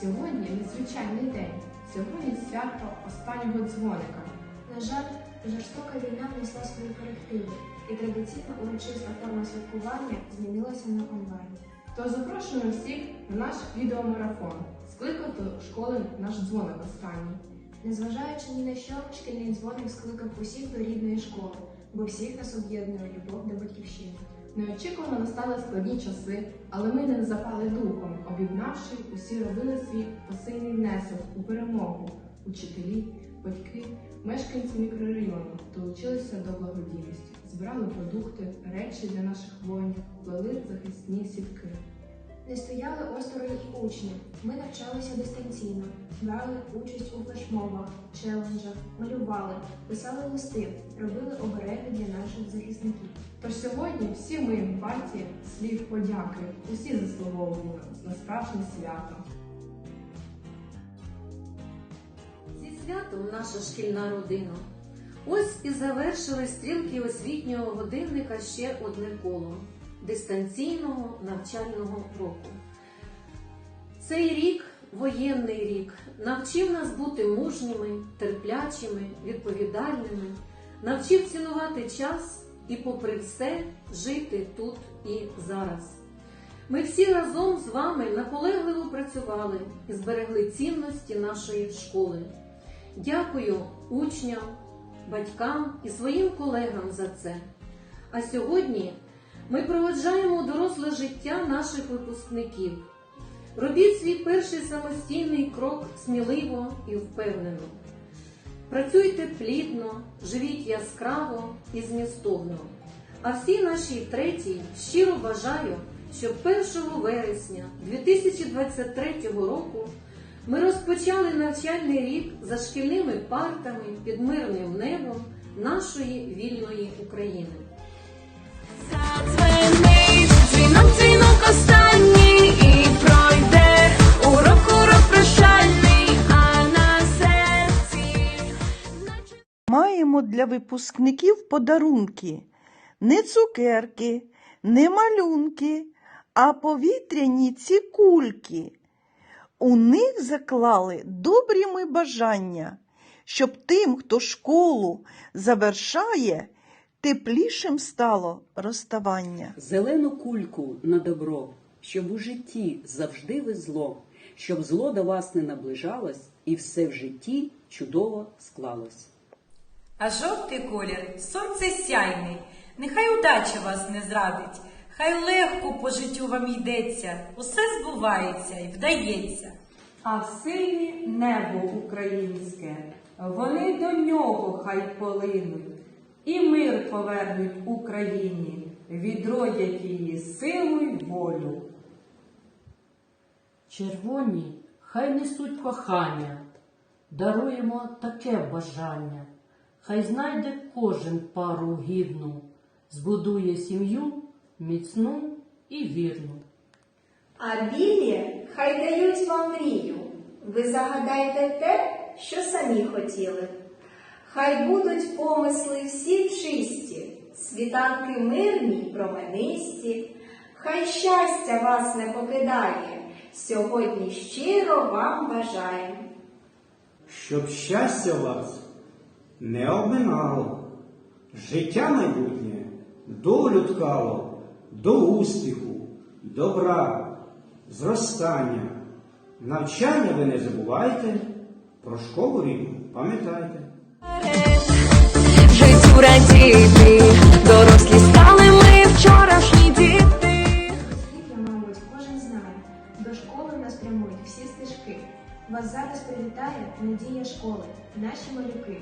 Сьогодні незвичайний день. Сьогодні свято останнього дзвоника. На жаль, жорстока війна внесла свої корективи, і традиційна урочиста форма святкування змінилася на онлайн. То запрошуємо всіх на наш відеомарафон. Скликати школи наш дзвоник останній. Незважаючи ні на що, шкільний дзвоник скликав усіх до рідної школи, бо всіх нас об'єднує любов до батьківщини. Неочікувано настали складні часи, але ми не запали духом, об'єднавши, усі робили свій посильний внесок у перемогу. Учителі, батьки, мешканці мікрорайону долучилися до благодійності, збирали продукти, речі для наших воїнів, плели захисні сітки. Не стояли осторонь і учні. Ми навчалися дистанційно, брали участь у флешмобах, челенджах, малювали, писали листи, робили обереги для наших захисників. Тож сьогодні всі ми варті слів подяки, усі заслуговуємо на справжнє свято. Зі святом наша шкільна родина. Ось і завершили стрілки освітнього годинника ще одне коло дистанційного навчального року. Цей рік, воєнний рік, навчив нас бути мужніми, терплячими, відповідальними, навчив цінувати час і, попри все, жити тут і зараз. Ми всі разом з вами наполегливо працювали і зберегли цінності нашої школи. Дякую учням, батькам і своїм колегам за це. А сьогодні ми проводжаємо доросле життя наших випускників. Робіть свій перший самостійний крок сміливо і впевнено. Працюйте плідно, живіть яскраво і змістовно. А всій нашій третій щиро бажаю, щоб 1 вересня 2023 року ми розпочали навчальний рік за шкільними партами під мирним небом нашої вільної України. Дзвінок, останній і пройде урок, урок прощальний, а на серці Маємо для випускників подарунки. Не цукерки, не малюнки, а повітряні ці кульки. У них заклали добрі ми бажання, щоб тим, хто школу завершає, теплішим стало розставання. Зелену кульку на добро, щоб у житті завжди везло, щоб зло до вас не наближалось і все в житті чудово склалось. А жовтий колір сонце сяйний, нехай удача вас не зрадить, хай легко по життю вам йдеться, усе збувається і вдається. А в сині небо українське, вони до нього хай полинуть, і мир повернуть Україні, відродять її силу й волю. Червоні хай несуть кохання, даруємо таке бажання, хай знайде кожен пару гідну, збудує сім'ю міцну і вірну. А білі хай дають вам мрію. Ви загадайте те, що самі хотіли. Хай будуть помисли всі чисті, світанки мирні променисті. Хай щастя вас не покидає, сьогодні щиро вам бажаємо. щоб щастя вас не обминало, життя майбутнє долю ткало до успіху, добра, зростання. Навчання ви не забувайте, про школу рідну пам'ятайте. Життю радіти, дорослі стали ми вчорашні діти. Скільки, мабуть, кожен знає, до школи нас прямують всі стежки. Вас зараз привітає надія школи, наші малюки.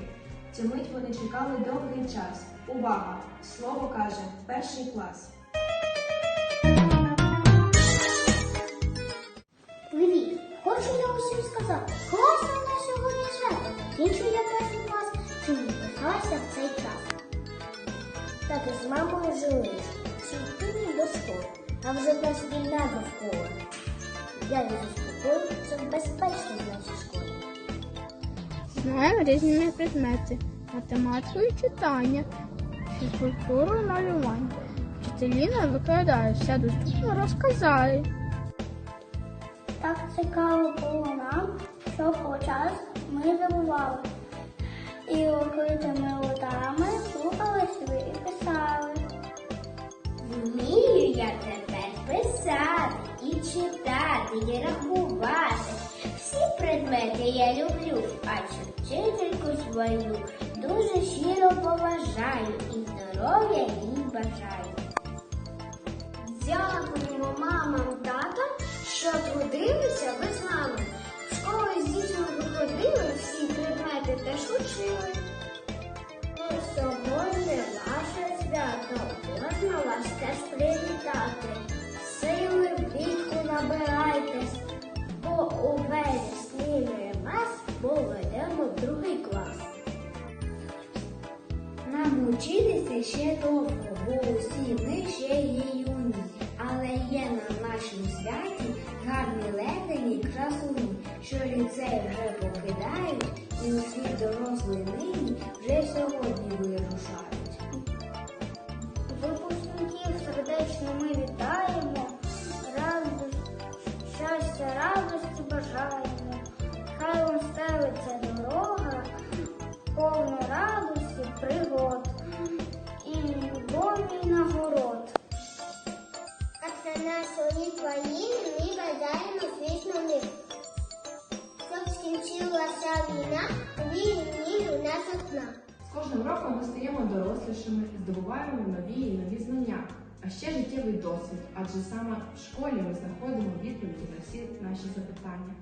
Цю мить вони чекали довгий час. Увага! Слово каже перший клас. Привіт! Хочу я усім сказати. З мамою жили. Сьогодні до школи, а вже нас війна довкола. Я її безпечно в нашій школі. Знаємо різні предмети, математику і читання, фізкультуру і малювання. Вчителі нам викладають, все доступно розказали. Так цікаво було нам, що по час ми забували. І окритими ударами предмети я люблю, а вчительку свою дуже щиро поважаю і здоров'я їй бажаю. Дякуємо мамам, татам, що трудилися ви з нами. В школу з дітьми виходили, всі предмети теж учили. Сьогодні наше свято, можна вас теж привітати. Сили в набирайтесь, бо у ще довго, бо усі ми ще є юні. Але є на нашому святі гарні ледені красуні, що ліцей вже покидають, і у світ дорослий нині вже сьогодні вирушають. Випускників сердечно ми вітаємо, радость, щастя, радості бажаємо. Хай вам стелиться дорога, повна радості, пригод любові нагород. А це рік країни ми бажаємо свічно мир. Щоб скінчилася війна, війні у нас одна. З кожним роком ми стаємо дорослішими, здобуваємо нові і нові знання, а ще життєвий досвід, адже саме в школі ми знаходимо відповіді на всі наші запитання.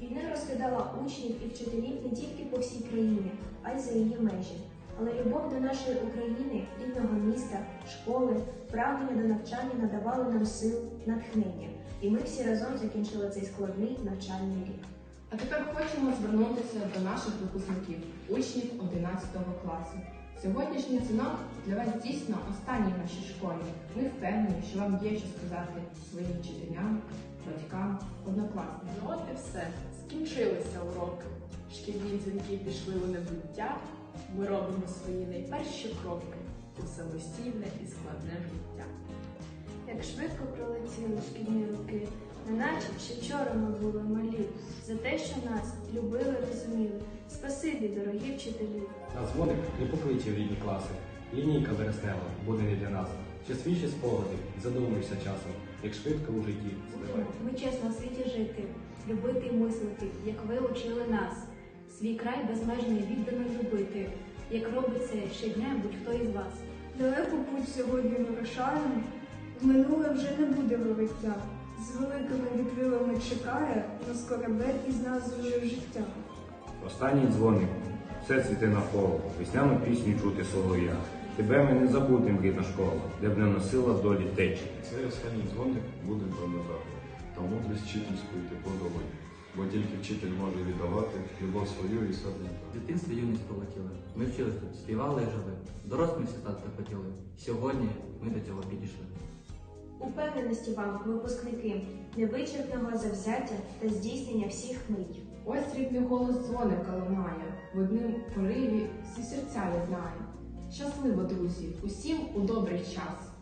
Війна розкидала учнів і вчителів не тільки по всій країні, а й за її межі. Але любов до нашої України, рідного міста, школи, прагнення до навчання надавали нам сил, натхнення. І ми всі разом закінчили цей складний навчальний рік. А тепер хочемо звернутися до наших випускників, учнів 11 класу. Сьогоднішній дзвінок для вас дійсно останній в нашій школі. Ми впевнені, що вам є що сказати своїм вчителям, батькам, однокласникам. Ну от і все. Скінчилися уроки. Шкільні дзвінки пішли у небуття. Ми робимо свої найперші кроки у самостійне і складне життя. Як швидко пролетіли шкільні роки, неначе ще вчора ми були малі, за те, що нас любили, розуміли. Спасибі, дорогі вчителі. На дзвоник не покличе в рідні класи. Лінійка вереснева буде не для нас. Ще свіжі спогади, задумуєшся часом, як швидко у житті. Ми чесно в світі жити, любити і мислити, як ви учили нас. Свій край безмежно і віддано любити, як робить це щодня будь-хто із вас. Далеко путь сьогодні вирушаємо, в минуле вже не буде вороття. З великими відкрилами чекає нас корабель із назвою життя. Останній дзвоник, все цвіте навколо, весняну пісню чути солов'я. Тебе ми не забудем, рідна школа, де б не носила долі течі. Цей останній дзвоник буде пам'ятати, та мудрість вчительську йти подолати. Бо тільки вчитель може віддавати любов свою і себе. В дитинстві юність полетіли. Ми вчилися, співали і жили. Дорослими всі стати хотіли. Сьогодні ми до цього підійшли. Упевненості вам, випускники, невичерпного завзяття та здійснення всіх мрій. Ось срібний голос дзвоника лунає, в одним пориві всі серця єднає. Щасливо, друзі, усім у добрий час.